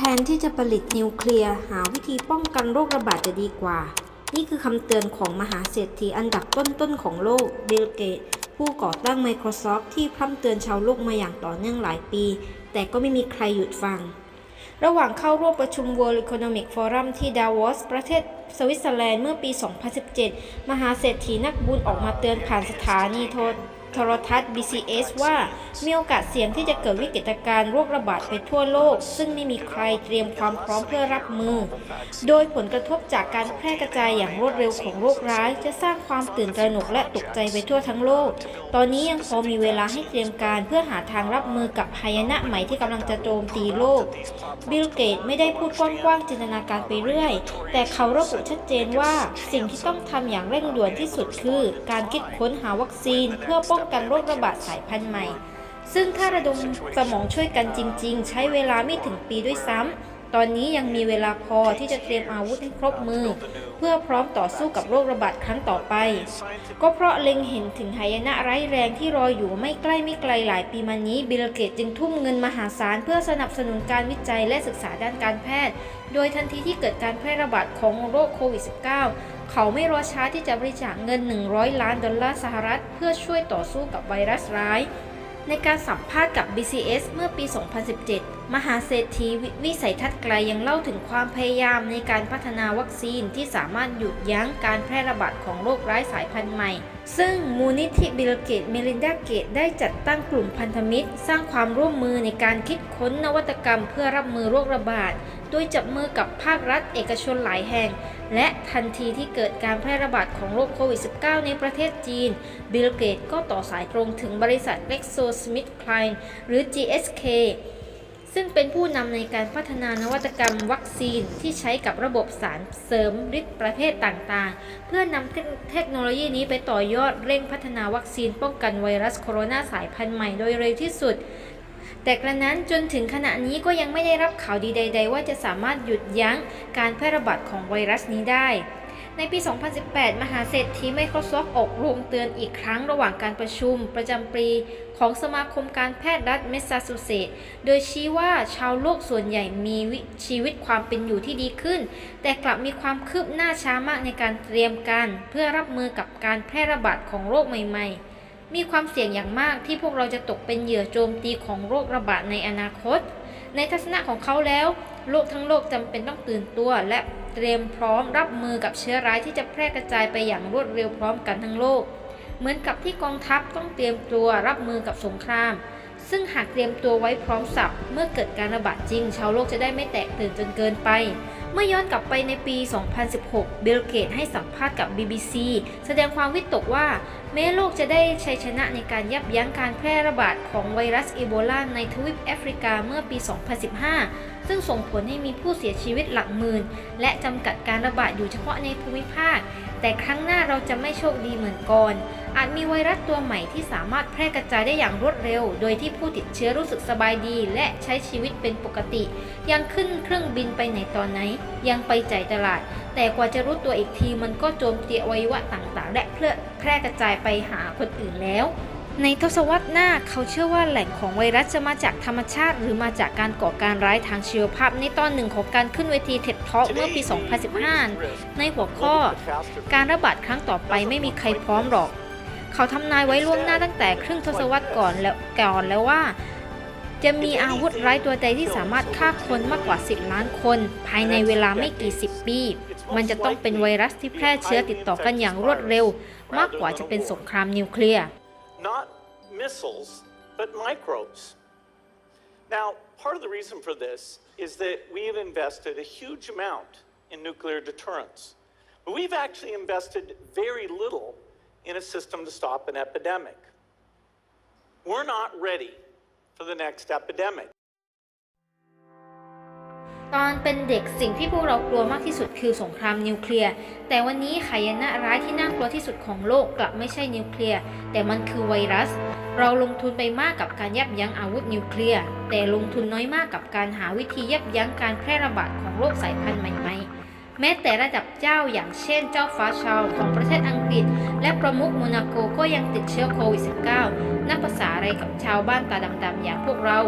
แทนที่จะผลิตนิวเคลียร์หาวิธีป้องกันโรคระบาดจะดีกว่า นี่คือคำเตือนของมหาเศรษฐีอันดับต้นๆของโลกเบลเกต ผู้ก่อตั้ง Microsoft ที่พร่ำเตือนชาวโลกมาอย่างต่อเนื่องหลายปี แต่ก็ไม่มีใครหยุดฟัง ระหว่างเข้าร่วมประชุม World Economic Forum ที่ดาวอสประเทศสวิตเซอร์แลนด์เมื่อปี 2017 มหาเศรษฐีนักบุญออกมาเตือนผ่านสถานีโทร โทรทัศน์ BCS ว่า มีโอกาสเสี่ยงที่จะเกิดวิกฤตการณ์โรคระบาดไปทั่วโลก ซึ่งไม่มีใครเตรียมความพร้อมเพื่อรับมือ โดยผลกระทบจากการแพร่กระจายอย่างรวดเร็วของโรคร้าย จะสร้างความตื่นตระหนกและตกใจไปทั่วทั้งโลก ตอนนี้ยังพอมีเวลาให้เตรียมการเพื่อหาทางรับมือกับหายนะใหม่ที่กำลังจะโจมตีโลก บิลเกตไม่ได้พูดกว้างๆจินตนาการไปเรื่อย แต่เขาระบุชัดเจนว่า สิ่งที่ต้องทำอย่างเร่งด่วนที่สุดคือ การคิดค้นหาวัคซีนเพื่อป้องกันโรคระบาดสายพันธุ์ใหม่ ซึ่งถ้าระดมสมองช่วยกันจริง ๆ ใช้เวลาไม่ถึงปีด้วยซ้ำ ตอนนี้ยังมีเวลาพอที่จะเตรียมอาวุธให้ครบมือ เพื่อพร้อมต่อสู้กับโรคระบาดครั้งต่อไป ก็เพราะเล็งเห็นถึงหายนะร้ายแรงที่รออยู่ไม่ใกล้ไม่ไกลหลายปีมานี้บิลเกตจึงทุ่มเงินมหาศาลเพื่อสนับสนุนการวิจัยและศึกษาด้านการแพทย์ โดยทันทีที่เกิดการแพร่ระบาดของโรคโควิด -19 เขาไม่รอช้าที่จะบริจาคเงิน 100 ล้านดอลลาร์สหรัฐ เพื่อช่วยต่อสู้กับไวรัสร้าย ในการสัมภาษณ์กับ BCS เมื่อปี 2017 มหาเศรษฐีวิวสัยทัศน์ไกลยังเล่าถึงความพยายามในการพัฒนาวัคซีนที่สามารถหยุดยั้งการแพร่ระบาดของโรคร้ายสายพันธุ์ใหม่ ซึ่งมูลนิธิบิลเกตเมลินดาเกตได้จัดตั้งกลุ่มพันธมิตร สร้างความร่วมมือในการคิดค้นนวัตกรรมเพื่อรับมือโรคระบาด โดยจับมือกับภาครัฐเอกชนหลายแห่ง และทันทีที่เกิดการแพร่ระบาดของโรคโควิด -19 ในประเทศจีน บิลเกตก็ต่อสายตรงถึงบริษัท GlaxoSmithKline หรือ GSK ซึ่งเป็นผู้นำในการพัฒนานวัตกรรมวัคซีนที่ใช้กับระบบสารเสริมฤทธิ์ประเภทต่างๆ เพื่อนำเทคเทคโนโลยีนี้ไปต่อยอดเร่งพัฒนาวัคซีนป้องกันไวรัสโคโรนาสายพันธุ์ใหม่โดยเร็วที่สุด แต่กระนั้นจนถึงขณะนี้ก็ยังไม่ได้รับข่าวดีใด ๆ ว่าจะสามารถหยุดยั้งการแพร่ระบาดของไวรัสนี้ได้ ในปี 2018 มหาเศรษฐี Microsoft ออกโรงเตือนอีกครั้งระหว่างการประชุมประจำปีของสมาคมการแพทย์รัฐเมสซาชูเซตส์โดยชี้ว่าชาวโลกส่วนใหญ่มีชีวิตความเป็นอยู่ที่ดีขึ้น แต่กลับมีความคืบหน้าช้ามากในการเตรียมการ เพื่อรับมือกับการแพร่ระบาดของโรคใหม่ ๆ มีความเสี่ยงอย่างมากที่พวกเราจะตกเป็นเหยื่อโจมตีของโรคระบาดในอนาคต ในทัศนะของเขาแล้ว โลกทั้งโลกจำเป็นต้องตื่นตัว และเตรียมพร้อมรับมือกับเชื้อร้ายที่จะแพร่กระจายไปอย่างรวดเร็วพร้อมกันทั้งโลก เหมือนกับที่กองทัพต้องเตรียมตัวรับมือกับสงคราม ซึ่งหากเตรียมตัวไว้พร้อมสับเมื่อเกิดการระบาดจริง ชาวโลกจะได้ไม่แตกตื่นจนเกินไป เมื่อย้อนกลับไปในปี 2016 เบลเกตให้สัมภาษณ์กับ BBC แสดงความวิตกว่า แม้โลกจะได้ชัยชนะในการยับยั้งการแพร่ระบาดของไวรัสอีโบลาในทวีปแอฟริกาเมื่อปี 2015 ซึ่งส่งผลให้มีผู้เสียชีวิตหลักหมื่น และจำกัดการระบาดอยู่เฉพาะในภูมิภาคแต่ครั้งหน้าเราจะไม่โชคดีเหมือนก่อน อาจมีไวรัสตัวใหม่ที่สามารถแพร่กระจายได้อย่างรวดเร็ว โดยที่ผู้ติดเชื้อรู้สึกสบายดี และใช้ชีวิตเป็นปกติ ยังขึ้นเครื่องบินไปไหนตอนไหน ยังไปจ่ายตลาด แต่กว่าจะรู้ตัวอีกทีมันก็โจมตีอวัยวะต่างๆ และเพื่อแพร่กระจายไปหาคนอื่นแล้ว ในทศวรรษหน้าเขาเชื่อว่าแหล่งของไวรัสจะมาจากธรรมชาติ หรือมาจากการก่อการร้ายทางชีวภาพในตอนหนึ่งของการขึ้นเวทีเท็ดท็อกเมื่อปี 2015 ในหัวข้อ การระบาดครั้งต่อไปไม่มีใครพร้อมหรอก เขาทำนายไว้ล่วงหน้าตั้งแต่ครึ่งทศวรรษก่อนแล้วก่อนแล้วว่า จะมีอาวุธร้ายตัวใดที่สามารถฆ่าคนมากกว่า 10 ล้านคน ภายในเวลาไม่กี่สิบปี มันจะต้องเป็นไวรัสที่แพร่เชื้อติดต่อกันอย่างรวดเร็ว มากกว่าจะเป็นสงครามนิวเคลียร์ not missiles, but microbes. Now, part of the reason for this is that we have invested a huge amount in nuclear deterrence. But we've actually invested very little in a system to stop an epidemic. We're not ready for the next epidemic. ตอนเป็นเด็กสิ่งที่พวกเรากลัวมากที่สุดคือสงครามนิวเคลียร์ แต่วันนี้ขายนะร้ายที่น่ากลัวที่สุดของโลกกลับไม่ใช่นิวเคลียร์ แต่มันคือไวรัส เราลงทุนไปมากกับการยับยั้งอาวุธนิวเคลียร์ แต่ลงทุนน้อยมากกับการหาวิธียับยั้งการแพร่ระบาดของโรคสายพันธุ์ใหม่ๆ แม้แต่ระดับเจ้าอย่างเช่นเจ้าฟ้าชาวของประเทศอังกฤษ และประมุขโมนาโกก็ยังติดเชื้อโควิด -19 นับภาษาอะไรกับชาวบ้านตาดำๆอย่างพวกเรา